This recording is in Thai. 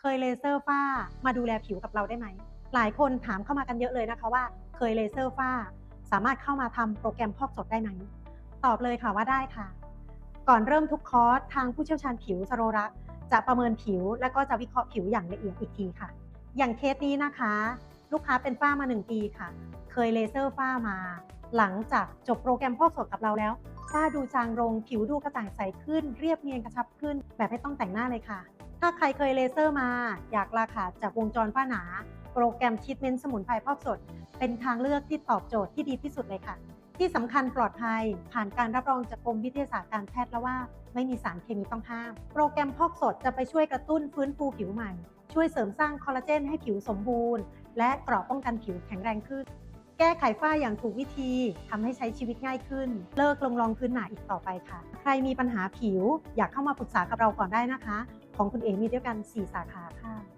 เคยเลเซอร์ฝ้ามาดูแลผิวกับเราได้ไหม หลายคนถามเข้ามากันเยอะเลยนะคะว่า เคยเลเซอร์ฝ้า สามารถเข้ามาทำโปรแกรมพอกสดได้ไหม ตอบเลยค่ะว่าได้ค่ะ ก่อนเริ่มทุกคอร์สทางผู้เชี่ยวชาญผิวสโรรักจะประเมินผิว และก็จะวิเคราะห์ผิวอย่างละเอียดอีกทีค่ะ อย่างเคสนี้นะคะ ลูกค้าเป็นฝ้ามา 1 ปีค่ะ เคยเลเซอร์ฝ้ามา หลังจากจบโปรแกรมพอกสดกับเราแล้วฝ้าดูจางลงผิวดูกระจ่างใสขึ้น เรียบเนียนกระชับขึ้น แบบไม่ต้องแต่งหน้าเลยค่ะ ถ้าใครเคยเลเซอร์มา อยากลาขาดจากวงจรฝ้าหนา โปรแกรมชีทเมนต์สมุนไพรพอกสด เป็นทางเลือกที่ตอบโจทย์ที่ดีที่สุดเลยค่ะ ที่สำคัญปลอดภัย ผ่านการรับรองจากกรมวิทยาศาสตร์การแพทย์แล้วว่า ไม่มีสารเคมีต้องห้าม โปรแกรมพอกสดจะไปช่วยกระตุ้นฟื้นฟูผิวใหม่ ช่วยเสริมสร้างคอลลาเจนให้ผิวสมบูรณ์ และเกราะป้องกันผิวแข็งแรงขึ้น แก้ไขฝ้าอย่างถูกวิธีทำให้ใช้ชีวิตง่ายขึ้น เลิกลงรองพื้นหนาอีกต่อไปค่ะ ใครมีปัญหาผิวอยากเข้ามาปรึกษากับเราก่อนได้นะคะ ของคุณเอมีด้วยกัน 4 สาขาค่ะ